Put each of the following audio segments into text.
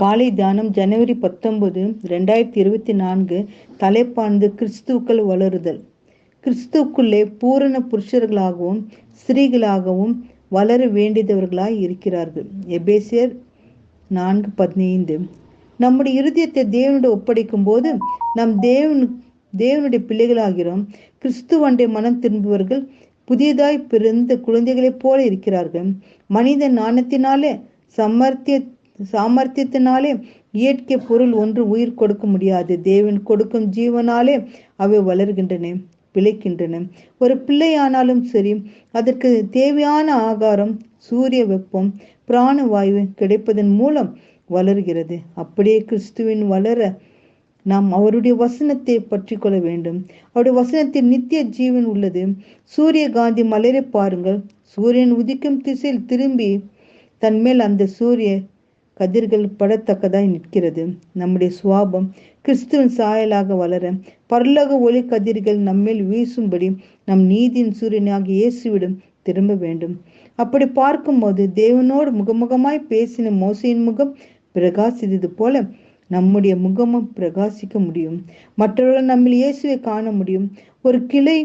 காலை தியானம் ஜனவரி பத்தொன்பது ரெண்டாயிரத்தி இருபத்தி நான்கு தலைப்பானது கிறிஸ்துக்கள் வளருதல். கிறிஸ்துக்குள்ளே பூரண புருஷர்களாகவும் ஸ்திரீகளாகவும் வளர வேண்டியவர்களாய் இருக்கிறார்கள். எபேசியர் நான்கு பதினைந்து. நம்முடைய இருதயத்தை தேவனுடைய ஒப்படைக்கும் போது நம் தேவன் தேவனுடைய பிள்ளைகளாகிறோம். கிறிஸ்துவண்டை மனம் திரும்புவர்கள் புதியதாய் பிறந்த குழந்தைகளைப் போல இருக்கிறார்கள். மனித நாணத்தினாலே சமர்த்திய சாமர்த்தியத்தினாலே இயற்கை பொருள் ஒன்று உயிர் கொடுக்க முடியாது. தேவன் கொடுக்கும் ஜீவனாலே அவை வளர்கின்றன பிழைக்கின்றன. ஒரு பிள்ளையானாலும் சரி அதற்கு தேவையான ஆகாரம் சூரிய வெப்பம் பிராணவாயு கிடைப்பதன் மூலம் வளர்கிறது. அப்படியே கிறிஸ்துவின் வளர நாம் அவருடைய வசனத்தை பற்றி கொள்ள வேண்டும். அவருடைய வசனத்தில் நித்திய ஜீவன் உள்ளது. சூரிய காந்தி மலரை பாருங்கள். சூரியன் உதிக்கும் திசையில் திரும்பி தன்மேல் அந்த சூரிய கதிர்கள் படத்தக்கதாய் நிற்கிறது. நம்முடைய சுவாபம் கிறிஸ்துவின் சாயலாக வளர பரலோக ஒளி கதிர்கள் நம்மேல் வீசும்படி நம் நீதியின் சூரியனாக இயேசுவிடம் திரும்ப வேண்டும். அப்படி பார்க்கும்போது தேவனோடு முகமுகமாய் பேசின மோசையின் முகம் பிரகாசித்தது போல நம்முடைய முகமும் பிரகாசிக்க முடியும். மற்றவர்கள் நம்ம இயேசுவை காண முடியும். ஒரு கிளை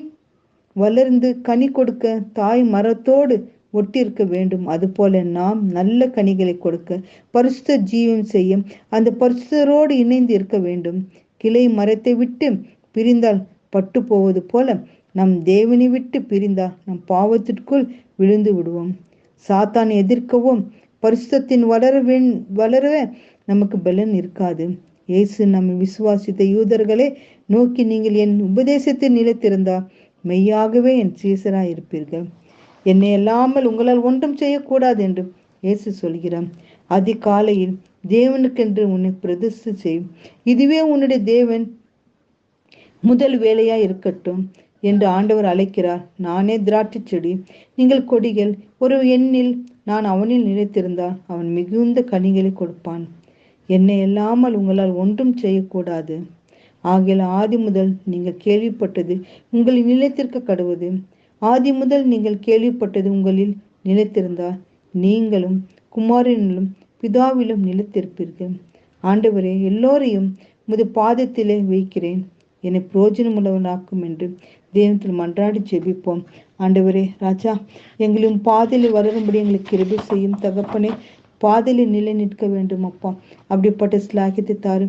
வளர்ந்து கனி கொடுக்க தாய் மரத்தோடு ஒட்டிருக்க வேண்டும். அதுபோல நாம் நல்ல கனிகளை கொடுக்க பரிசுத்த ஜீவம் செய்யும் அந்த பரிசுத்தரோடு இணைந்து இருக்க வேண்டும். கிளை மரத்தை விட்டு பிரிந்தால் பட்டு போவது போல நம் தேவனை விட்டு பிரிந்தால் நம் பாவத்திற்குள் விழுந்து விடுவோம். சாத்தான் எதிர்க்கவும் பரிசுத்தத்தின் வளர வளர நமக்கு பலன் இருக்காது. இயேசு நம்மை விசுவாசித்த யூதர்களே நோக்கி நீங்கள் என் உபதேசத்தில் நிலைத்திருந்தா மெய்யாகவே என் சீசராயிருப்பீர்கள். என்னை இல்லாமல் உங்களால் ஒன்றும் செய்யக்கூடாது என்று இயேசு சொல்கிறான் அதிகாலையில் தேவனுக்கென்று உன்னை பிரதிஷ்டு செய். இதுவே உன்னுடைய தேவன் முதல் வேலையா இருக்கட்டும் என்று ஆண்டவர் அழைக்கிறார். நானே திராட்சை செடி நீங்கள் கொடிகள் ஒரு எண்ணில் நான் அவனில் நிலைத்திருந்தால் அவன் மிகுந்த கனிகளை கொடுப்பான். என்னை இல்லாமல் உங்களால் ஒன்றும் செய்யக்கூடாது. ஆகிய ஆதி முதல் நீங்கள் கேள்விப்பட்டது உங்களின் நிலைத்திருக்க கடுவது. ஆதி முதல் நீங்கள் கேள்விப்பட்டது உங்களில் நிலைத்திருந்தால் நீங்களும் குமாரனிலும் பிதாவிலும் நிலைத்திருப்பீர்கள். ஆண்டவரே எல்லோரையும் முது பாதத்திலே வைக்கிறேன். என்னை புரோஜனமுள்ளவனாக்கும் என்று தேவத்தில் மன்றாடி ஜெபிப்போம். ஆண்டவரே ராஜா எங்களும் பாதையில் வளரும்படி எங்களுக்கு கிருபி செய்யும் தகப்பனே பாதையில் நிலை நிற்க வேண்டும் அப்பா. அப்படிப்பட்ட ஸ்லாகியத்தை தாரு.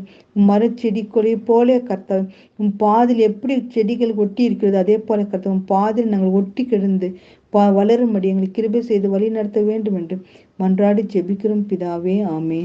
மரச்செடி கொலை போல கர்த்தா உன் பாதையில் எப்படி செடிகள் ஒட்டி இருக்கிறது அதே போல கர்த்தா உன் பாதையில் நாங்கள் ஒட்டி கிடந்து பா வளரும்படி எங்களுக்கு கிருபை செய்து வழி நடத்த வேண்டும் என்று மன்றாடி ஜெபிக்கிறோம் பிதாவே. ஆமே